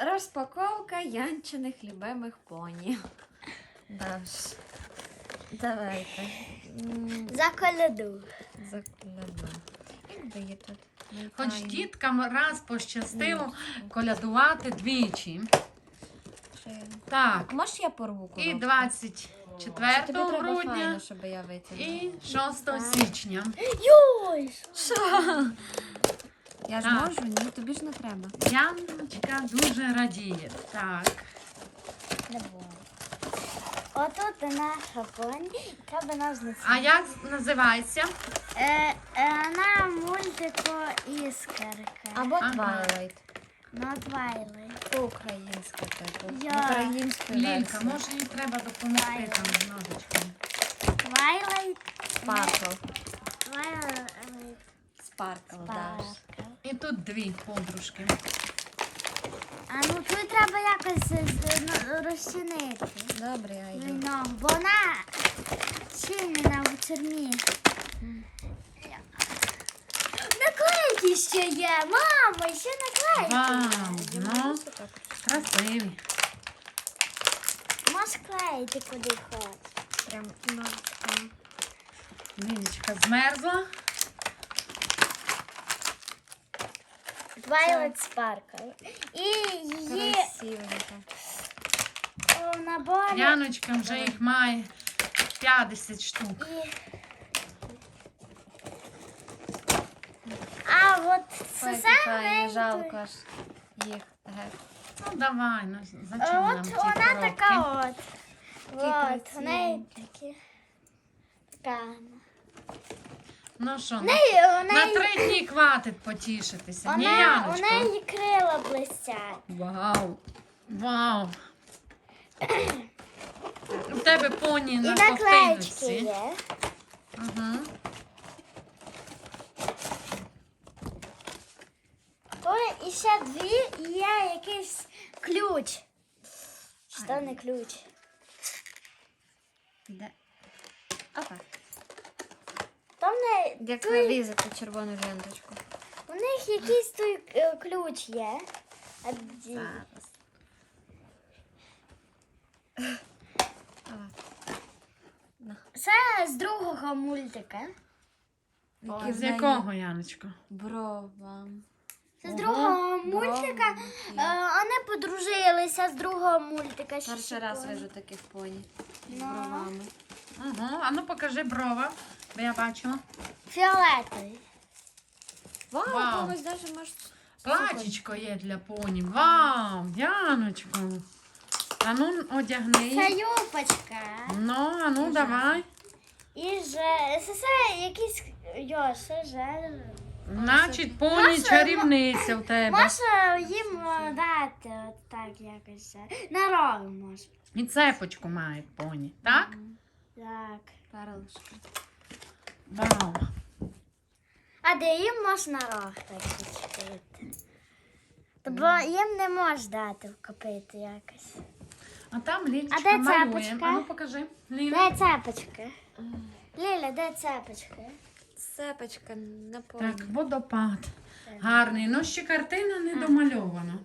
Розпаковка Янчиних любимих поні. Даш. Давайте. За коляду. Якби є тут. Хоч діткам раз пощастило колядувати двічі. Так, Можеш я порву і коробку? 24 тобі треба грудня, файно, щоб я витягнула? і 6 січня. Йой! Що? Я ж Так. можу? Ні, тобі ж не треба. Яночка дуже радіє. Так. Отут наша поні. Треба ножниці. А як називається? Е, е, на мультику іскерка. Або Ага. Twilight. На Твайли. По-українськи типу. Я. Українською Лілька, версією. може їй треба допомогти там з ножичком. Твайлайт. Твайлайт. Sparkle, Даш. І тут дві подружки. А ну тут треба якось е, з- ну, розчинити. Добре, я йду. Ну, вона чинена в тюрмі. Наклейки ще є, мамо, ще наклейки. Вау, ну, красиві. Можеш клеїти куди хочеш. Прям ножками. Лілечка змерзла. Twilight Sparkle. І її Красивенько. у наборі. Яночка вже їх має 50 штук. І... А от це Ой, саме жалко аж їх. Ну давай, ну Е, зачем нам От ті вона коробки? така от. От, у неї такі. Така. Ну що, на, неї, на неї, три дні хватить потішитися. Ні, вона, у неї крила блистять. Вау! Вау! У тебе поні І на ковтиночці. є. Ага. Ой, і ще дві і є якийсь ключ. Що не ключ? Де? Опа. Там не Як той, нарізати червону ленточку. у них якийсь той е, ключ є. Зараз. Це з другого мультика. які З якого, Яночко? Брова. Це з Ого, другого мультика. Брови. Е, Вони подружилися з другого мультика. Перший раз вижу таких поні. З Ну. бровами. Ага. А ну покажи брова, бо я бачу. Фіолетовий. Вау, Вау. когось навіть може. Платічко є для поні. Вау, Яночко. А ну Це одягни. юпочка. Ну, а ну давай. І же це, це якийсь йо, це же. Значить, поні Маша, чарівниця в тебе. Може їм е, дати от так якось. е, На рог може. І цепочку має поні, так? Так. Перлишки. Вау. А де їм можна рог так відчепити? Бо їм не можеш дати вкопити якось. А там Лілечка А де малює. цепочка? А ну покажи. Ліля. Де цепочка? Ліля, де цепочка? Сепочка на поні. Так, водопад. Гарний. Ну ще картина не домальована.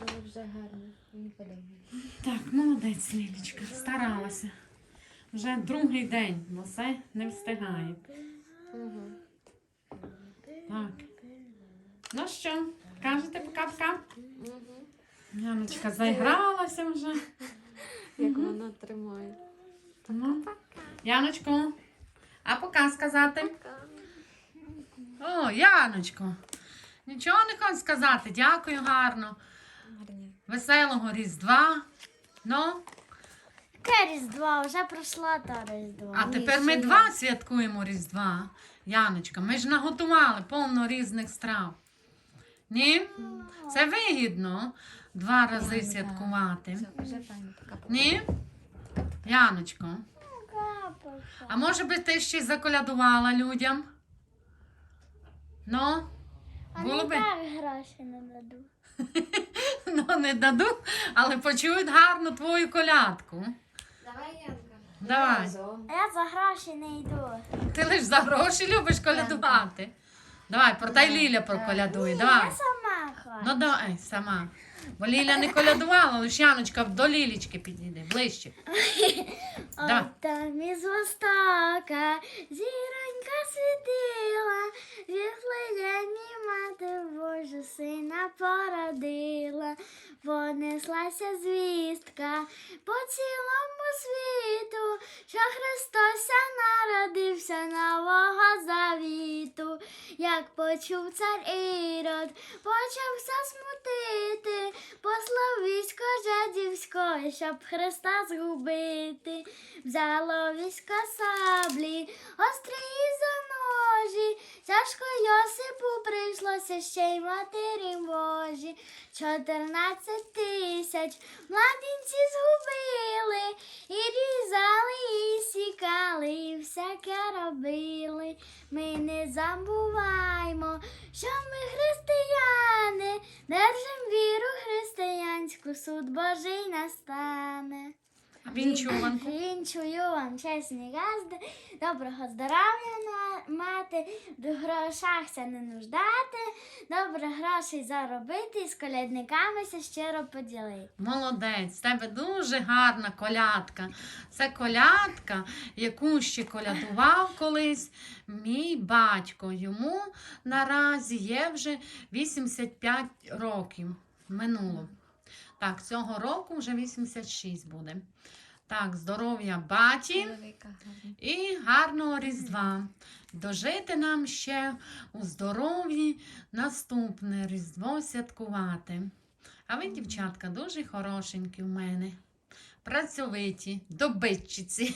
Але вже гарно. Мені подобається. Так, молодець, Лілечка. Старалася. Вже другий день, бо все не встигає. Угу. Так. Ну що, кажете пока-пока? Угу. Яночка заігралася вже. Як вона тримає. Ну, Яночко, а пока сказати? О, Яночко. Нічого не хочу сказати. Дякую гарно. Гарні. Веселого Різдва. Ну, Яке Різдво? Вже пройшло то Різдво. а тепер ми два святкуємо Різдва. Яночка, ми ж наготували повно різних страв. Ні? Це вигідно два рази святкувати. Ні? Яночко. А може би ти ще й заколядувала людям? Ну? Було не би? гроші не даду. Ну, не даду, але почують гарно твою колядку. Давай. А я за гроші не йду. Ти лиш за гроші любиш колядувати. Давай, протай Ліля проколядує. Ні, Давай. Я сама хочу. Ну давай сама. Бо Ліля не колядувала, лише до Лілічки підійде, ближче. Да. От там із востока зіронька світила, Віфлеємі мати Божа сина породила, понеслася звістка по цілому світу, що Як почув цар Ірод, почався смутити, послав військо жадівське, щоб Христа згубити. Взяло військо саблі, острі ножі, тяжко Йосипу прийшлося ще й матері Божі. Чотирнадцять тисяч младенці згубили, і різали, Ми не забуваймо, що ми християни, держим віру християнську, суд Божий настане. Вінчуванку. Вінчую вам чесні газди, доброго здоров'я мати, в грошах ся не нуждати, добре грошей заробити і з колядниками ся щиро поділити. Молодець, в тебе дуже гарна колядка. Це колядка, яку ще колядував колись мій батько. Йому наразі є вже 85 років. Минуло. Так, цього року вже 86 буде. Так, здоров'я баті і гарного Різдва. Дожити нам ще у здоров'ї наступне Різдво святкувати. А ви, дівчатка, дуже хорошенькі в мене. Працьовиті, добитчиці.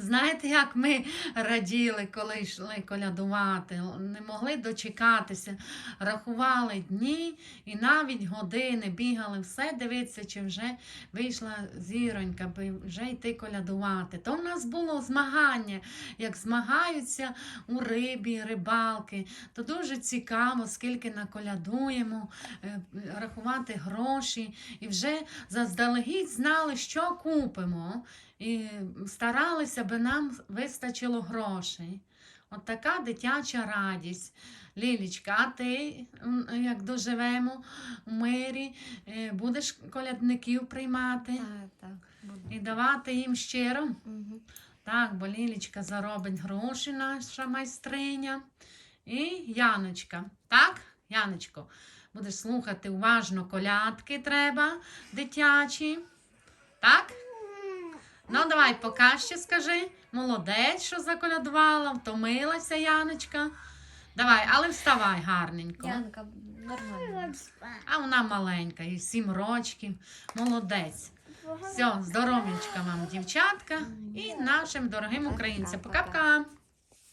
Знаєте, як ми раділи, коли йшли колядувати, не могли дочекатися, рахували дні і навіть години бігали, все дивитися, чи вже вийшла зіронька, вже йти колядувати. То в нас було змагання, як змагаються у рибі, рибалки. То дуже цікаво, скільки наколядуємо, е, рахувати гроші. І вже заздалегідь знали, що купимо. І старалися, аби нам вистачило грошей. От така дитяча радість. Лілічка, а ти, як доживемо у мирі, е, будеш колядників приймати Так, так. і давати їм щиро? Мгм. Так, бо Лілічка заробить гроші, наша майстриня. І Яночка. Так, Яночко, будеш слухати уважно колядки треба дитячі. Так? Ну, давай поки ще скажи. Молодець, що заколядувала, втомилася Яночка. Давай, але вставай гарненько. Янка, нормально. А вона маленька, їй сім рочків. Молодець. Все, здоров'ячка вам, дівчатка, і нашим дорогим українцям. Пока-пока.